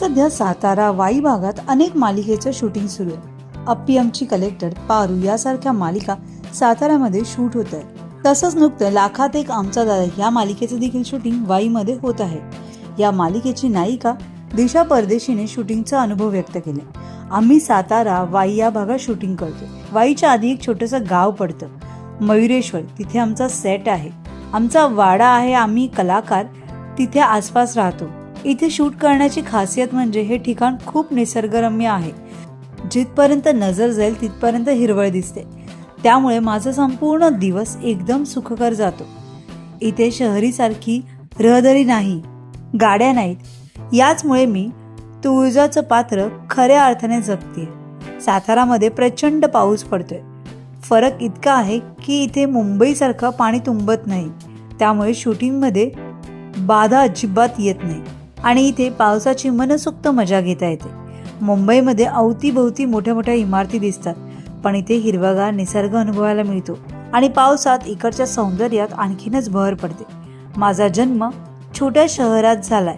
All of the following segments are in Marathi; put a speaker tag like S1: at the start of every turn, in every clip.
S1: सध्या सातारा वाई भागात अनेक मालिकेचं शूटिंग सुरू आहे. अप्पी आमची कलेक्टर पारू यासारख्या मालिका साताऱ्यामध्ये शूट होत आहे तसंच नुकतं लाखात एक आमचा दादा या मालिकेचं देखील शूटिंग वाईमध्ये होत आहे. या मालिकेची नायिका दिशा परदेशीने शूटिंगचा अनुभव व्यक्त केला आम्ही सातारा वाई या भागात शूटिंग करतो वाईच्या आधी एक छोटंसं गाव पडतं. मयुरेश्वर तिथे आमचा सेट आहे. आमचा वाडा आहे आम्ही कलाकार तिथे आसपास राहतो. इथे शूट करण्याची खासियत म्हणजे हे ठिकाण खूप निसर्गरम्य आहे. जिथपर्यंत नजर जाईल तिथपर्यंत हिरवळ दिसते. त्यामुळे माझा संपूर्ण दिवस एकदम सुखकर जातो. इथे शहरीसारखी रहदारी नाही गाड्या नाहीत. याचमुळे मी तुळजाचं पात्र खऱ्या अर्थाने जगते सातारामध्ये प्रचंड पाऊस पडतोय. फरक इतका आहे की इथे मुंबईसारखं पाणी तुंबत नाही. त्यामुळे शूटिंगमध्ये बाधा अजिबात येत नाही. आणि इथे पावसाची मनसोक्त मजा घेता येते. मुंबईमध्ये अवतीभोवती मोठ्या मोठ्या इमारती दिसतात पण इथे हिरवागार निसर्ग अनुभवायला मिळतो आणि पावसात इकडच्या सौंदर्यात आणखीनच भर पडते. माझा जन्म छोट्या शहरात झालाय.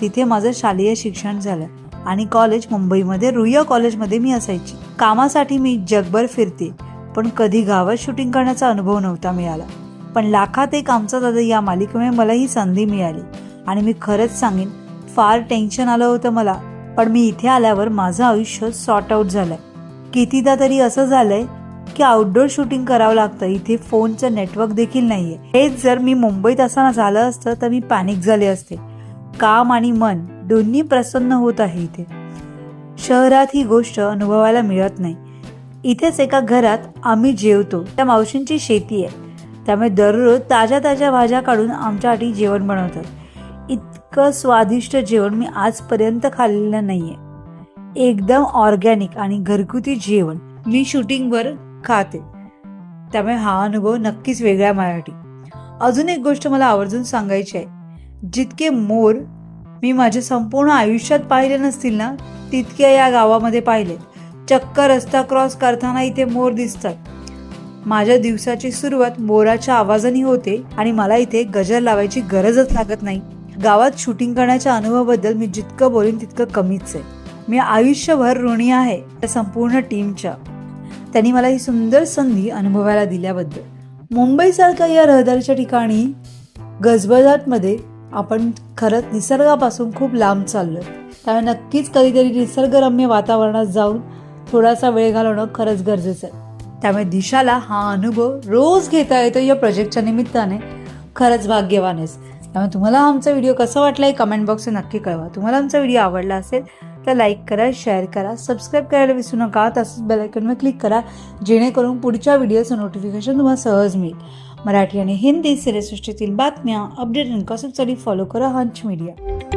S1: तिथे माझं शालेय शिक्षण झालं आणि कॉलेज मुंबईमध्ये रुईया कॉलेजमध्ये मी असायची. कामासाठी मी जगभर फिरते पण कधी गावात शूटिंग करण्याचा अनुभव नव्हता मिळाला. पण लाखात एक आमचा दादा या मालिकेमुळे मला ही संधी मिळाली आणि मी खरंच सांगेन फार टेन्शन आलं होतं मला पण मी इथे आल्यावर माझं आयुष्य सॉर्ट आऊट झालंय. कितीदा तरी असं झालंय की आउटडोर शूटिंग करावं लागतं इथे फोनचं नेटवर्क देखील नाहीये. हेच जर मी मुंबईत असताना झालं असतं तर मी पॅनिक झाले असते. काम आणि मन दोन्ही प्रसन्न होत आहे इथे. शहरात ही गोष्ट अनुभवायला मिळत नाही. इथेच एका घरात आम्ही जेवतो. त्या मावशींची शेती आहे. त्यामुळे दररोज ताज्या ताज्या भाज्या काढून आमच्यासाठी जेवण बनवतात. इतकं स्वादिष्ट जेवण मी आजपर्यंत खाल्लेलं नाही आहे एकदम ऑर्गॅनिक आणि घरगुती जेवण मी शूटिंगवर खाते. त्यामुळे हा अनुभव नक्कीच वेगळा मराठी. अजून एक गोष्ट मला आवर्जून सांगायची आहे. जितके मोर मी माझ्या संपूर्ण आयुष्यात पाहिले नसतील ना तितके या गावामध्ये पाहिले. चक्क रस्ता क्रॉस करताना इथे मोर दिसतात. माझ्या दिवसाची सुरुवात मोराच्या आवाजाने होते आणि मला इथे गजर लावायची गरजच लागत नाही. गावात शूटिंग करण्याच्या अनुभवाबद्दल मी जितकं बोलेन तितकं कमीच आहे. मी आयुष्यभर ऋणी आहे त्या संपूर्ण टीमच्या त्यांनी मला ही सुंदर संधी अनुभवायला दिल्याबद्दल. मुंबईसारख्या या रहदारीच्या ठिकाणी गजबजाटमध्ये आपण खरंच निसर्गापासून खूप लांब चाललो त्यामुळे नक्कीच कधीतरी निसर्गरम्य वातावरणात जाऊन थोडासा वेळ घालवणं खरंच गरजेचं आहे. त्यामुळे दिशाला हा अनुभव रोज घेता येतो या प्रोजेक्टच्या निमित्ताने. खरंच भाग्यवान आहेस. त्यामुळे तुम्हाला आमचा व्हिडिओ कसा वाटला हे कमेंट बॉक्समध्ये नक्की कळवा. तुम्हाला आमचा व्हिडिओ आवडला असेल तर लाईक करा शेअर करा सबस्क्राईब करायला विसरू नका. तसंच बेलायकनवर क्लिक करा जेणेकरून पुढच्या व्हिडिओचं नोटिफिकेशन तुम्हाला सहज मिळेल. मराठी आणि हिंदी सिनेसृष्टीतील बातम्या अपडेट आणि तरी फॉलो करा हंच मीडिया